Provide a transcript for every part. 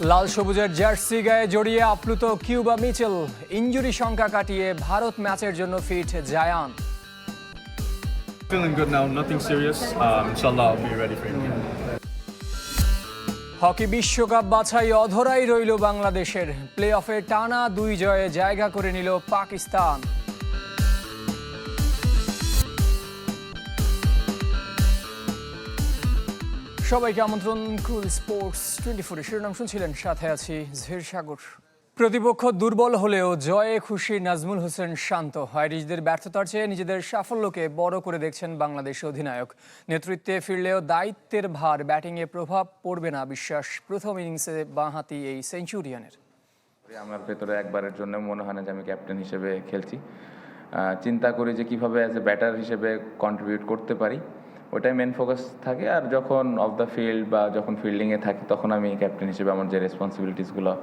লাল সবুজের জার্সি গায়ে জড়িয়ে আপ্লুত কিউবা মিচেল। ইঞ্জুরি সংখ্যা কাটিয়ে ভারত ম্যাচের জন্য ফিট জায়ান। India. হকি বিশ্বকাপ বাছাই অধরাই রইল বাংলাদেশের। প্লে অফে টানা দুই জয়ে জায়গা করে নিল পাকিস্তান। সবাইকে আমন্ত্রণ কুল স্পোর্টস টোয়েন্টি ফোর শিরোনাম শুনছিলেন, সাথে আছি ঝের সাগর। প্রতিপক্ষ দুর্বল হলেও জয়ে খুশি নাজমুল হোসেন শান্ত। আইরিশদের ব্যর্থতার চেয়ে নিজেদের সাফল্যকে বড় করে দেখছেন বাংলাদেশ অধিনায়ক। নেতৃত্বে ফিরলেও দায়িত্বের ভার, ব্যাটিংয়ে প্রভাব পড়বে না, বিশ্বাস প্রথম ইনিংসে বাঁহাতি এই সেঞ্চুরিয়ানের। আমার ভেতরে একবারের জন্য মনে হয় না যে আমি ক্যাপ্টেন হিসেবে খেলছি। চিন্তা করি যে কীভাবে অ্যাজ এ ব্যাটার হিসেবে কন্ট্রিবিউট করতে পারি। ওটাই মেন ফোকাস থাকে। আর যখন অফ দ্য ফিল্ড বা যখন ফিল্ডিংয়ে থাকি তখন আমি ক্যাপ্টেন হিসেবে আমার যে রেসপন্সিবিলিটিসগুলো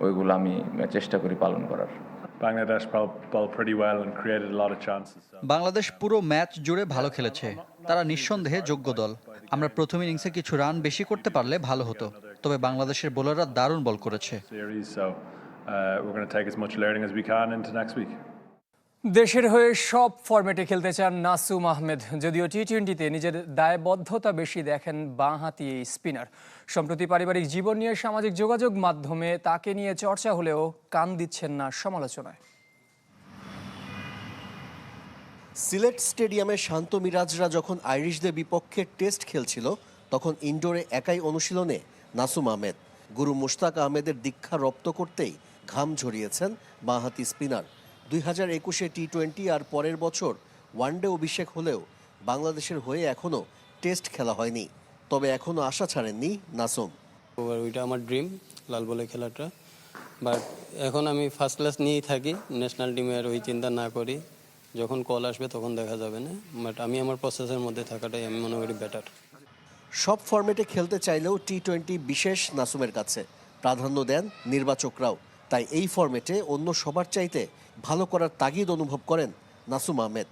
ওইগুলো আমি চেষ্টা করি পালন করার. বাংলাদেশ পুরো ম্যাচ জুড়ে ভালো খেলেছে। তারা নিঃসন্দেহে যোগ্য দল। আমরা প্রথম ইনিংসে কিছু রান বেশি করতে পারলে ভালো হতো। তবে বাংলাদেশের বোলাররা দারুণ বল করেছে। দেশের হয়ে সব ফরম্যাটে খেলতে চান নাসুম আহমেদ। যদিও টি টোয়েন্টিতে নিজের দায়বদ্ধতা বেশি দেখেন বাঁহাতি এই স্পিনার সম্প্রতি পারিবারিক জীবন নিয়ে সামাজিক যোগাযোগ মাধ্যমে তাকে নিয়ে চর্চা হলেও কান দিচ্ছেন না সমালোচনায়। সিলেট স্টেডিয়ামে শান্ত মিরাজরা যখন আইরিশদের বিপক্ষে টেস্ট খেলছিল, তখন ইনডোরে একাই অনুশীলনে নাসুম আহমেদ। গুরু মুশতাক আহমেদের দীক্ষা রপ্ত করতেই ঘাম ঝরিয়েছেন বাঁহাতি স্পিনার দুই হাজার একুশে টি টোয়েন্টি আর পরের বছর ওয়ানডে অভিষেক হলেও বাংলাদেশের হয়ে এখনও টেস্ট খেলা হয়নি। তবে এখনও আশা ছাড়েননি নাসুম। ওইটা আমার ড্রিম লাল বলে খেলাটা। বাট এখন আমি ফার্স্ট ক্লাস নিয়েই থাকি ন্যাশনাল টিমে আর ওই চিন্তা না করি। যখন কল আসবে তখন দেখা যাবে না। বাট আমি আমার প্রসেসের মধ্যে থাকাটাই আমি মনে করি বেটার সব ফরম্যাটে খেলতে চাইলেও টি টোয়েন্টি বিশেষ নাসুমের কাছে। প্রাধান্য দেন নির্বাচকরাও। তাই এই ফরম্যাটে অন্য সবার চাইতে ভালো করার তাগিদ অনুভব করেন নাসুম আহমেদ।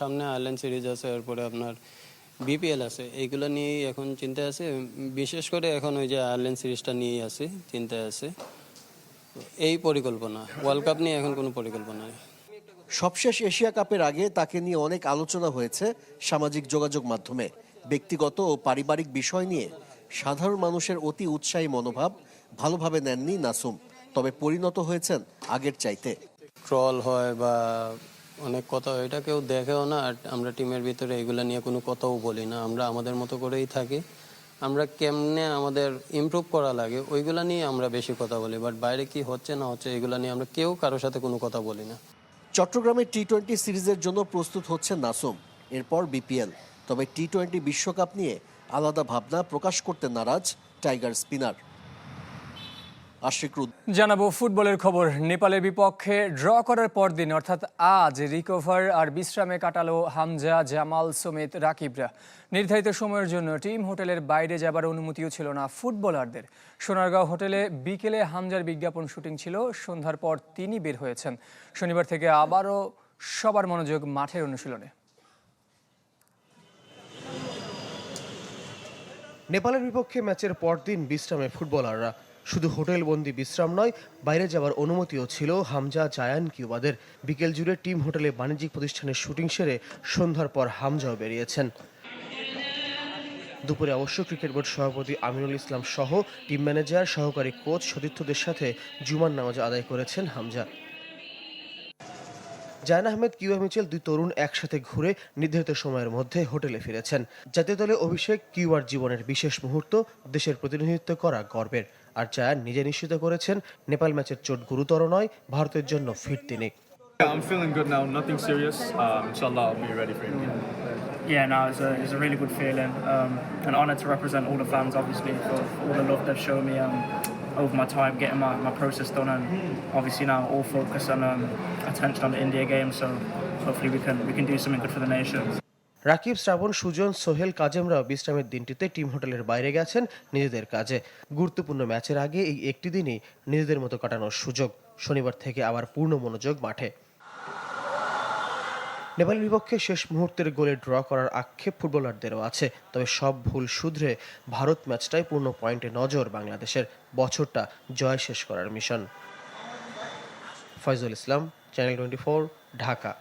সামনে আয়ারল্যান্ড সিরিজ আছে এরপরে আপনার বিপিএল আছে এইগুলো নিয়েই এখন চিন্তায় আছে। বিশেষ করে এখন ওই যে আয়ারল্যান্ড সিরিজটা নিয়েই আছে চিন্তায় আছে। এই পরিকল্পনা ওয়ার্ল্ড কাপ নিয়ে এখন কোনো পরিকল্পনা নেই। সবশেষ এশিয়া কাপের আগে তাকে নিয়ে অনেক আলোচনা হয়েছে সামাজিক যোগাযোগ মাধ্যমে। ব্যক্তিগত ও পারিবারিক বিষয় নিয়ে সাধারণ মানুষের অতি উৎসাহী মনোভাব ভালোভাবে নেননি নাসুম তবে পরিণত হয়েছেন আগের চাইতে। ট্রল হয় বা অনেক কথা হয়, এটা কেউ দেখেও না। আর আমরা টিমের ভিতরে এগুলা নিয়ে কোনো কথাও বলি না। আমরা আমাদের মতো করেই থাকি। আমরা কেমনে আমাদের ইমপ্রুভ করা লাগে, ওইগুলা নিয়ে আমরা বেশি কথা বলি। বাট বাইরে কি হচ্ছে না হচ্ছে, এগুলা নিয়ে আমরা কেউ কারোর সাথে কোনো কথা বলি না। চট্টগ্রামে টি টোয়েন্টি সিরিজের জন্য প্রস্তুত হচ্ছে নাসুম। এরপর বিপিএল তবে টি টোয়েন্টি বিশ্বকাপ নিয়ে আলাদা ভাবনা প্রকাশ করতে নারাজ টাইগার স্পিনার আশিক জানাব ফুটবলের খবর। নেপালের বিপক্ষে ড্র করার পরদিন অর্থাৎ আজ রিকভার আর বিশ্রামে কাটালো হামজা জামাল সমেত রাকিবরা। নির্ধারিত সময়ের জন্য টিম হোটেলের বাইরে যাবার অনুমতিও ছিল না ফুটবলারদের। সোনারগাঁও হোটেলে বিকেলে হামজার বিজ্ঞাপন শুটিং ছিল সন্ধ্যার পর তিনি বের হয়েছেন। শনিবার থেকে আবারও সবার মনোযোগ মাঠের অনুশীলনে। নেপালের বিপক্ষে ম্যাচের পরদিন বিশ্রামে ফুটবলাররা শুধু হোটেলবন্দি বিশ্রাম নয়, বাইরে যাওয়ার অনুমতিও ছিল হামজা জায়ান কিউবাদের। বিকেল জুড়ে টিম হোটেলে বাণিজ্যিক প্রতিষ্ঠানের শুটিং সেরে সন্ধ্যার পর হামজাও বেরিয়েছেন। দুপুরে অবশ্য ক্রিকেট বোর্ড সভাপতি আমিনুল ইসলাম সহ টিম ম্যানেজার, সহকারী কোচ সতীর্থদের সাথে জুমার নামাজ আদায় করেছেন হামজা। জায়ন আহমেদ কিউবা মিচেল দুই তরুণ একসাথে ঘুরে নির্ধারিত সময়ের মধ্যে হোটেলে ফিরেছেন। জাতীয় দলে অভিষেক কিউবার জীবনের বিশেষ মুহূর্ত, দেশের প্রতিনিধিত্ব করা গর্বের। আর জায়ান নিজে নিশ্চিত করেছেন নেপাল ম্যাচের চোট গুরুতর নয় ভারতের জন্য ফিট তিনি Yeah, I'm feeling good now, nothing serious. Um, inshallah, I'll be ready for India. Yeah, no, it's a, it's a really good feeling. Um, an honour to represent all the fans, obviously, for all the love they've shown me um, over my time getting my, my process done. And obviously now all focus and um, attention on the India game. So hopefully we can we can do something good for the nation. Rakib, শ্রাবণ, সুজন, সোহেল কাজেমরাও বিশ্রামের দিনটিতে team হোটেলের বাইরে গেছেন নিজেদের কাজে। গুরুত্বপূর্ণ ম্যাচের আগে এই একটি দিনই নিজেদের মতো কাটানোর সুযোগ। শনিবার থেকে আবার পূর্ণ মনোযোগ মাঠে। নেপালের বিপক্ষে শেষ মুহূর্তের গোলে ড্র করার আক্ষেপ ফুটবলারদেরও আছে। তবে সব ভুল শুধরে ভারত ম্যাচটাই পূর্ণ পয়েন্টে নজর বাংলাদেশের। বছরটা জয় শেষ করার mission. Foyzul Islam, channel twenty Dhaka.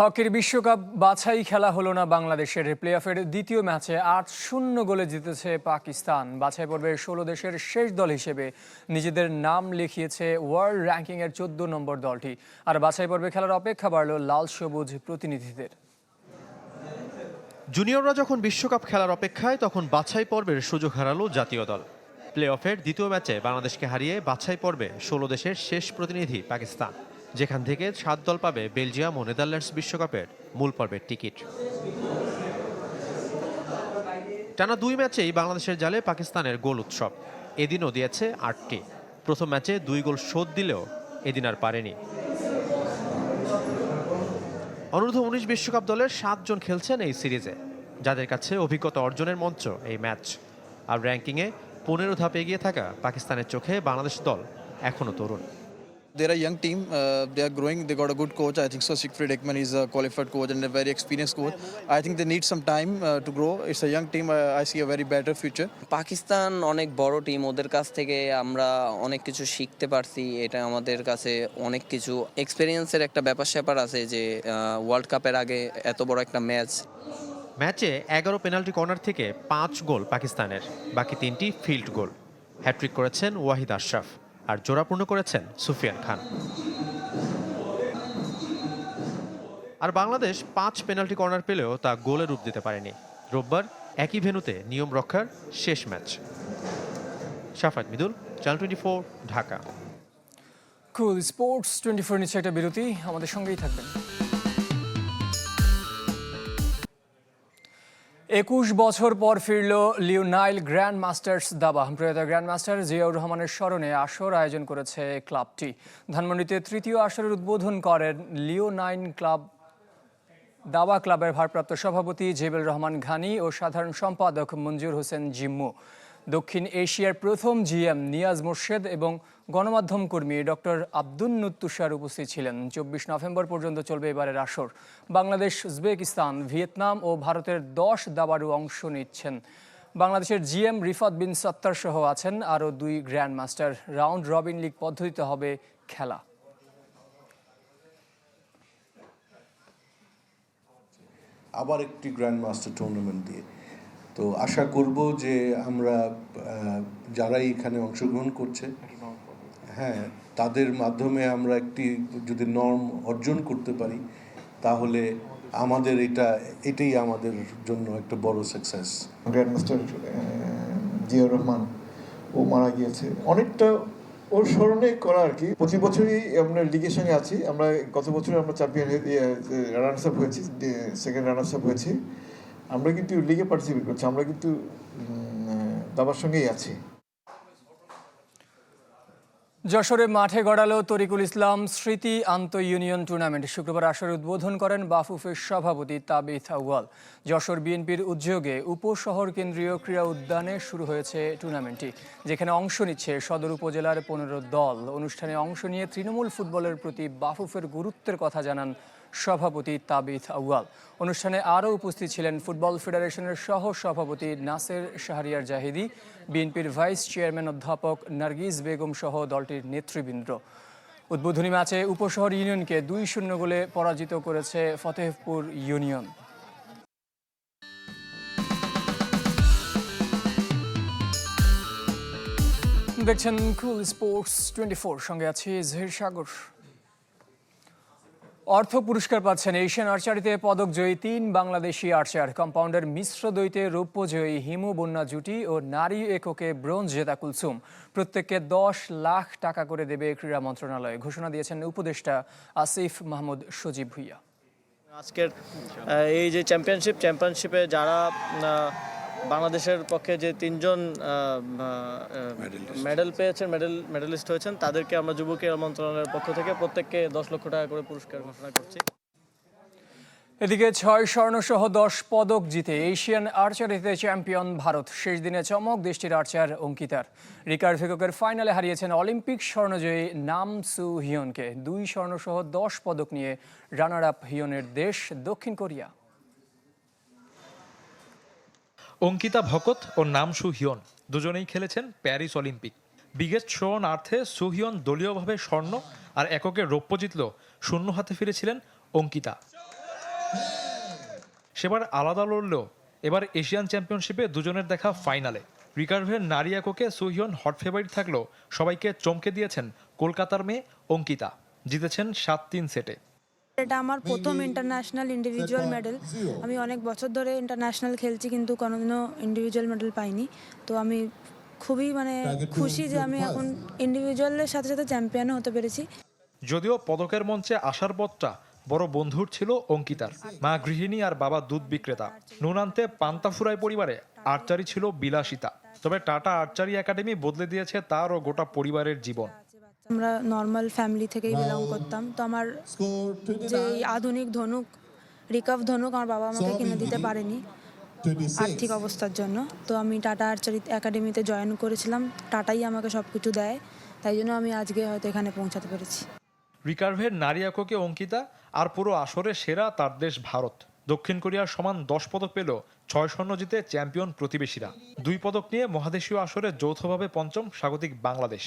হকির বিশ্বকাপ বাছাই খেলা হলো না বাংলাদেশের। প্লে অফের দ্বিতীয় ম্যাচে আট শূন্য গোলে জিতেছে পাকিস্তান। বাছাই পর্বে ষোলো দেশের শেষ দল হিসেবে নিজেদের নাম লিখিয়েছে ওয়ার্ল্ড র্যাঙ্কিংয়ের চোদ্দ নম্বর দলটি। আর বাছাই পর্বে খেলার অপেক্ষা বাড়ল লাল সবুজ প্রতিনিধিদের। জুনিয়ররা যখন বিশ্বকাপ খেলার অপেক্ষায়, তখন বাছাই পর্বের সুযোগ হারালো জাতীয় দল। প্লে অফের দ্বিতীয় ম্যাচে বাংলাদেশকে হারিয়ে বাছাই পর্বে ষোলো দেশের শেষ প্রতিনিধি পাকিস্তান। যেখান থেকে সাত দল পাবে বেলজিয়াম ও নেদারল্যান্ডস বিশ্বকাপের মূল পর্বের টিকিট। টানা দুই ম্যাচেই বাংলাদেশের জালে পাকিস্তানের গোল উৎসব। এদিনও দিয়েছে আটটি। প্রথম ম্যাচে দুই গোল শোধ দিলেও এদিন আর পারেনি। অনূর্ধ্ব উনিশ বিশ্বকাপ দলের সাতজন খেলছেন এই সিরিজে। যাদের কাছে অভিজ্ঞতা অর্জনের মঞ্চ এই ম্যাচ। আর র্যাঙ্কিংয়ে পনেরো ধাপ এগিয়ে থাকা পাকিস্তানের চোখে বাংলাদেশ দল এখনও তরুণ। They're a young team. Uh, they are growing. They got a good coach. I think so. Siegfried Ekman is a qualified coach and a very experienced coach. I think they need some time uh, to grow. It's a young team. Uh, I see a very better future. Pakistan অনেক বড় team ওদের কাছ থেকে আমরা অনেক কিছু শিখতে পারছি এটা আমাদের কাছে অনেক কিছু এক্সপিরিয়েন্সের একটা ব্যাপার স্যাপার আছে যে ওয়ার্ল্ড কাপের আগে এত বড় একটা ম্যাচ ম্যাচে এগারো পেনাল্টি কর্নার থেকে পাঁচ গোল পাকিস্তানের বাকি তিনটি ফিল্ড গোল হ্যাট্রিক করেছেন ওয়াহিদ আশরাফ আর জোড়াপূর্ণ করেছেন সুফিয়ান খান। আর বাংলাদেশ পাঁচ পেনাল্টি কর্নার পেলেও তা গোলে রূপ দিতে পারেনি। রোববার একই ভেনুতে নিয়ম রক্ষার শেষ match. Shafat Midul channel twenty four Dhaka. Cool sports twenty four নিচ্ছে একটা বিরতি, আমাদের সঙ্গেই থাকবেন। একুশ বছর পর ফিরল লিওনাইল গ্র্যান্ড মাস্টার্স দাবা প্রয়াত গ্র্যান্ড মাস্টার জিয়াউর রহমানের স্মরণে আসর আয়োজন করেছে ক্লাবটি। ধানমন্ডিতে তৃতীয় আসরের উদ্বোধন করেন লিওনাইন ক্লাব, দাবা ক্লাবের ভারপ্রাপ্ত সভাপতি জেবেল রহমান ঘানি ও সাধারণ সম্পাদক মঞ্জুর হোসেন জিম্মু। দক্ষিণ এশিয়ার প্রথম জিএম নিয়াজ মোর্শেদ এবং গণমাধ্যম কর্মী ডক্টর আব্দুল নুত্তুষার উপস্থিত ছিলেন। চব্বিশ নভেম্বর পর্যন্ত চলবে এবারের আসর। বাংলাদেশ, উজবেকিস্তান, ভিয়েতনাম ও ভারতের দশ দাবারু অংশ নিচ্ছেন। বাংলাদেশের জিএম রিফাত বিন সত্তার সহ আছেন আরও দুই grand master round robin league পদ্ধতিতে হবে খেলা। আবার একটি গ্র্যান্ড মাস্টার টুর্নামেন্ট দিয়ে। তো আশা করব যে আমরা আহ, যারা এখানে অংশগ্রহণ করছে হ্যাঁ তাদের মাধ্যমে আমরা একটি যদি নর্ম অর্জন করতে পারি তাহলে আমাদের এটা এটাই আমাদের জন্য একটা বড় সাকসেস গ্র্যান্ডমাস্টার জিয়াউর রহমান ও মারা গিয়েছে। অনেকটা ওর স্মরণে করা আর কি। প্রতি বছরই আমরা লিগের সঙ্গে আছি। আমরা গত বছর আমরা চ্যাম্পিয়ন রানার্স আপ হয়েছি সেকেন্ড রানার্স আপ হয়েছি। আমরা কিন্তু লিগে পার্টিসিপেট করছি, আমরা কিন্তু দাবার সঙ্গেই আছি। যশোরে মাঠে গড়ালো তরিকুল ইসলাম স্মৃতি আন্ত ইউনিয়ন টুর্নামেন্ট। শুক্রবার আসরে উদ্বোধন করেন বাফুফের সভাপতি তাবিথ আউয়াল। যশোর বিএনপির উদ্যোগে উপশহর কেন্দ্রীয় ক্রীড়া উদ্যানে শুরু হয়েছে টুর্নামেন্টটি, যেখানে অংশ নিচ্ছে সদর উপজেলার পনেরো দল। অনুষ্ঠানে অংশ নিয়ে তৃণমূল ফুটবলের প্রতি বাফুফের গুরুত্বের কথা জানান সভাপতি তাবিথ আউয়াল। অনুষ্ঠানে আরও উপস্থিত ছিলেন ফুটবল ফেডারেশনের সহ সভাপতি নাসের শাহরিয়ার জাহিদি, বিএনপির ভাইস চেয়ারম্যান অধ্যাপক নার্গিস বেগম সহ দলটির নেতৃবৃন্দ। উদ্বোধনী ম্যাচে উপশহর ইউনিয়নকে দুই শূন্য গোলে পরাজিত করেছে ফতেহপুর ইউনিয়ন। দেখছেন কুল স্পোর্টস টোয়েন্টি ফোর, সঙ্গে আছে জহির সাগর। অর্থ পুরস্কার পাচ্ছেন এশিয়ান আর্চারিতে পদক জয়ী তিন বাংলাদেশি আর্চার, কম্পাউন্ডার মিশ্র দ্বৈতে রৌপ্য জয়ী হিমু বন্যা জুটি ও নারী এককে ব্রোঞ্জ জেতা কুলসুম। প্রত্যেককে দশ লাখ টাকা করে দেবে ক্রীড়া মন্ত্রণালয়। ঘোষণা দিয়েছেন উপদেষ্টা আসিফ মাহমুদ সজীব ভুইয়া। আজকের এই যে চ্যাম্পিয়নশিপ চ্যাম্পিয়নশিপে যারা বাংলাদেশের পক্ষে যে তিনজন মেডেল পেয়েছেন মেডেল মেডেলিস্ট হয়েছেন তাদেরকে আমরা যুব ক্রীড়া মন্ত্রণালয়ের পক্ষ থেকে প্রত্যেককে দশ লক্ষ টাকা করে পুরস্কার ঘোষণা করছি। এদিকে ছয় স্বর্ণসহ দশ পদক জিতে এশিয়ান আর্চারিতে চ্যাম্পিয়ন ভারত। শেষ দিনে চমক দেশটির আর্চার অঙ্কিতার। রিকার ফিককের ফাইনালে হারিয়েছেন অলিম্পিক স্বর্ণজয়ী নাম সু হিয়নকে। দুই স্বর্ণসহ দশ পদক নিয়ে রানার আপ হিয়নের দেশ দক্ষিণ কোরিয়া। অঙ্কিতা ভকত ও নাম সুহিয়ন। দুজনেই খেলেছেন Paris Olympic. Biggest show on আর্থে সুহিয়ন দলীয়ভাবে স্বর্ণ আর এককে রৌপ্য জিতল। শূন্য হাতে ফিরেছিলেন অঙ্কিতা। সেবার আলাদা লড়লেও এবার এশিয়ান চ্যাম্পিয়নশিপে দুজনের দেখা ফাইনালে। রিকার্ভের নারী এককে সুহিয়ন হট ফেভারিট থাকলেও সবাইকে চমকে দিয়েছেন কলকাতার মেয়ে অঙ্কিতা। জিতেছেন সাত তিন সেটে। এটা আমার প্রথম ইন্টারন্যাশনাল ইন্ডিভিজুয়াল মেডেল আমি অনেক বছর ধরে ইন্টারন্যাশনাল খেলছি কিন্তু কোনোদিনও ইন্ডিভিজুয়াল মেডেল পাইনি। তো আমি খুবই মানে খুশি যে আমি এখন ইন্ডিভিজুয়ালের সাথে সাথে চ্যাম্পিয়নও হতে পেরেছি। যদিও পদকের মঞ্চে আসার পথটা বড় বন্ধুর ছিল অঙ্কিতার। মা গৃহিণী আর বাবা দুধ বিক্রেতা। নুনান্তে পান্তাফুরাই পরিবারে আর্চারি ছিল বিলাসিতা। তবে টাটা আর্চারি একাডেমি বদলে দিয়েছে তার ও গোটা পরিবারের জীবন। আমরা নর্মাল ফ্যামিলি থেকেই বিলং করতাম। তো আমার যে আধুনিক ধনুক রিকাভ ধনুক আমার বাবা আমাকে কিনে দিতে পারেনি আর্থিক অবস্থার জন্য। তো আমি টাটা আর্চারি একাডেমিতে জয়েন করেছিলাম। টাটাই আমাকে সব কিছু দেয়। তাই জন্য আমি আজকে হয়তো এখানে পৌঁছাতে পেরেছি। রিকার্ভের নারী এককে অঙ্কিতা আর পুরো আসরে সেরা তার দেশ ভারত। দক্ষিণ কোরিয়ার সমান দশ পদক পেল ছয় স্বর্ণ জিতে চ্যাম্পিয়ন প্রতিবেশীরা। দুই পদক নিয়ে মহাদেশীয় আসরে যৌথভাবে পঞ্চম স্বাগতিক Bangladesh.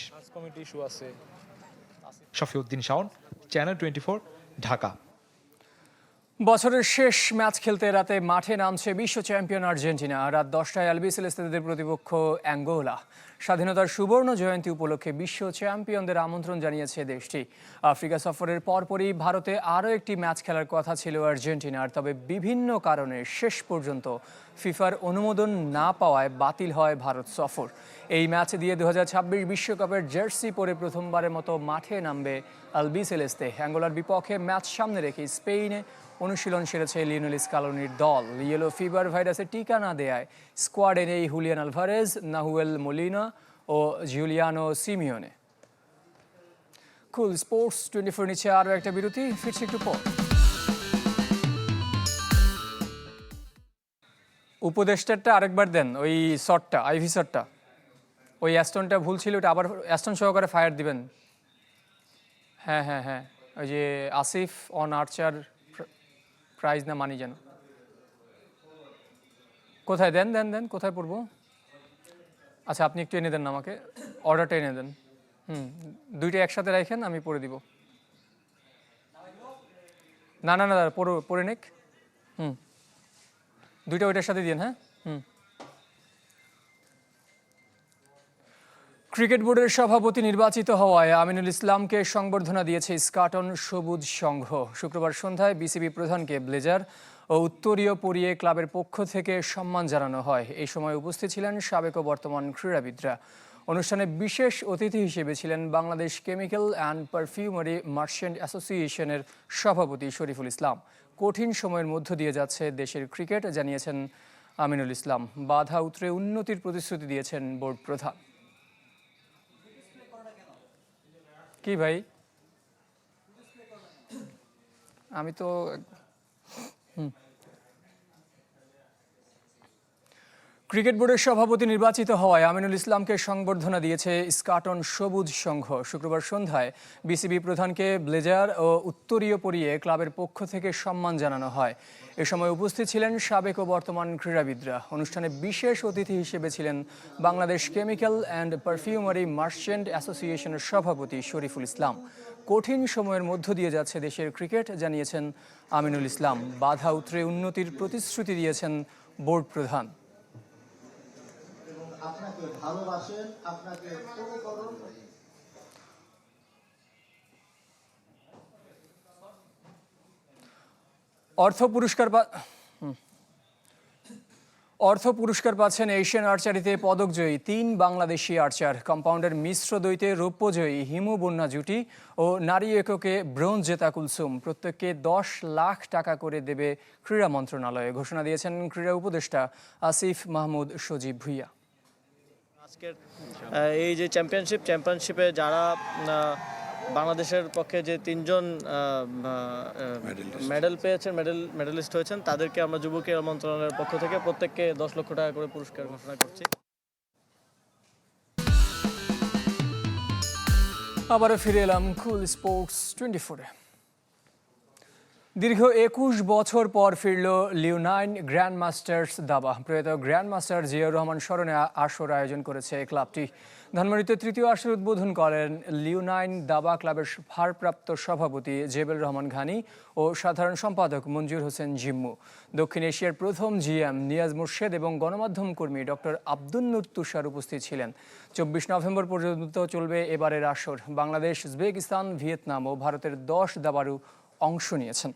Shafiuddin Shawon channel twenty Dhaka. বছরের শেষ ম্যাচ খেলতে রাতে মাঠে নামছে বিশ্ব চ্যাম্পিয়ন আর্জেন্টিনা। রাত দশটায় আলবি সেলেস্তেদের প্রতিপক্ষ অ্যাঙ্গোলা। স্বাধীনতার সুবর্ণ জয়ন্তী উপলক্ষে বিশ্ব চ্যাম্পিয়নদের আমন্ত্রণ জানিয়েছে দেশটি। আফ্রিকা সফরের পরপরই ভারতে আরও একটি ম্যাচ খেলার কথা ছিল আর্জেন্টিনার, তবে বিভিন্ন কারণে শেষ পর্যন্ত ফিফার অনুমোদন না পাওয়ায় বাতিল হয় ভারত সফর। এই ম্যাচ দিয়ে দু বিশ্বকাপের জার্সি পরে প্রথমবারের মতো মাঠে নামবে আলবি সেলেস্তে অ্যাঙ্গোলার বিপক্ষে ম্যাচ সামনে রেখে স্পেনে অনুশীলন সেরেছে লিওনেল স্কালোনির দল। ইয়েলো ফিভার ভাইরাসের টিকা না দেয়ায় স্কোয়াডে নেই হুলিয়ান আলভারেজ নাহুয়েল মোলিনা ও Giuliano Simeone cool sports twenty four নিচে আরও একটা বিরতি, ফিরছে একটু পর। উপদেষ্টারটা আরেকবার দেন, ওই শটটা আইভি শটটা। ওই অ্যাস্টনটা ভুল ছিল, ওটা আবার অ্যাস্টন সহকারে ফায়ার দিবেন। হ্যাঁ হ্যাঁ হ্যাঁ। ওই যে আসিফ অন আর্চার প্রাইজ না মানি যেন কোথায়? দেন দেন দেন, কোথায় পড়ব? আচ্ছা আপনি একটু এনে দেন আমাকে। অর্ডারটা এনে দেন। হুম, দুইটা একসাথে রাখেন আমি পরে দিব। না না না পড়ো, পড়ে নিক। হুম। দুইটা ওইটার সাথে দিন হ্যাঁ? হুম। ক্রিকেট বোর্ডের সভাপতি নির্বাচিত হওয়ায় আমিনুল ইসলামকে সংবর্ধনা দিয়েছে স্কাটন সবুজ সংঘ। শুক্রবার সন্ধ্যায় বিসিবি প্রধানকে ব্লেজার ও উত্তরীয় পরিয়ে ক্লাবের পক্ষ থেকে সম্মান জানানো হয়। এই সময় উপস্থিত ছিলেন সাবেক ও বর্তমান ক্রীড়াবিদরা। অনুষ্ঠানে বিশেষ অতিথি হিসেবে ছিলেন Bangladesh chemical and perfumery merchant অ্যাসোসিয়েশনের সভাপতি শরীফুল ইসলাম। কঠিন সময়ের মধ্য দিয়ে যাচ্ছে দেশের ক্রিকেট, জানিয়েছেন আমিনুল ইসলাম। বাধা উতরে উন্নতির প্রতিশ্রুতি দিয়েছেন বোর্ড প্রধান। কি ভাই আমি তো হুম। ক্রিকেট বোর্ডের সভাপতি নির্বাচিত হওয়ায় আমিনুল ইসলামকে সংবর্ধনা দিয়েছে স্কাটন সবুজ সংঘ। শুক্রবার সন্ধ্যায় বিসিবি প্রধানকে ব্লেজার ও উত্তরীয় পরিয়ে ক্লাবের পক্ষ থেকে সম্মান জানানো হয়। এ সময় উপস্থিত ছিলেন সাবেক ও বর্তমান ক্রীড়াবিদরা। অনুষ্ঠানে বিশেষ অতিথি হিসেবে ছিলেন Bangladesh chemical and perfumery merchant অ্যাসোসিয়েশনের সভাপতি শরীফুল ইসলাম। কঠিন সময়ের মধ্য দিয়ে যাচ্ছে দেশের ক্রিকেট, জানিয়েছেন আমিনুল ইসলাম। বাধা উতরে উন্নতির প্রতিশ্রুতি দিয়েছেন বোর্ড প্রধান। অর্থ পুরস্কার অর্থ পুরস্কার পাচ্ছেন এশিয়ান আর্চারিতে পদকজয়ী তিন বাংলাদেশি আর্চার, কম্পাউন্ডের মিশ্র দ্বৈতে রৌপ্যজয়ী হিমু বন্যা জুটি ও নারী এককে ব্রোঞ্জ জেতা কুলসুম। প্রত্যেককে দশ লাখ টাকা করে দেবে ক্রীড়া মন্ত্রণালয়ে। ঘোষণা দিয়েছেন ক্রীড়া উপদেষ্টা আসিফ মাহমুদ সজীব ভুইয়া। আজকের এই যে চ্যাম্পিয়নশিপ চ্যাম্পিয়নশিপে যারা বাংলাদেশের পক্ষে যে তিনজন মেডেল পেয়েছেন মেডেল মেডেলিস্ট হয়েছেন তাদেরকে আমরা যুব ক্রীড়া মন্ত্রণালয়ের পক্ষ থেকে প্রত্যেককে দশ লক্ষ টাকা করে পুরস্কার ঘোষণা করছি। আবারও ফিরে এলাম কুল স্পোর্টস টোয়েন্টি ফোরে দীর্ঘ একুশ বছর পর ফিরল লিওনাইন গ্র্যান্ড মাস্টার্স দাবা। প্রয়াত গ্র্যান্ড মাস্টার জিয়াউর রহমান স্মরণে আসর আয়োজন করেছে ক্লাবটি। ধানমন্ডিতে তৃতীয় আসর উদ্বোধন করেন লিওনাইন দাবা ক্লাবের ভারপ্রাপ্ত সভাপতি জেবেল রহমান ঘানি ও সাধারণ সম্পাদক মঞ্জুর হোসেন জিম্মু। দক্ষিণ এশিয়ার প্রথম জিএম নিয়াজ মুর্শেদ এবং গণমাধ্যম কর্মী ডক্টর আব্দুল তুষার উপস্থিত ছিলেন। চব্বিশ নভেম্বর পর্যন্ত চলবে এবারের আসর। বাংলাদেশ, উজবেকিস্তান, ভিয়েতনাম ও ভারতের দশ দাবারু অংশ নিয়েছেন।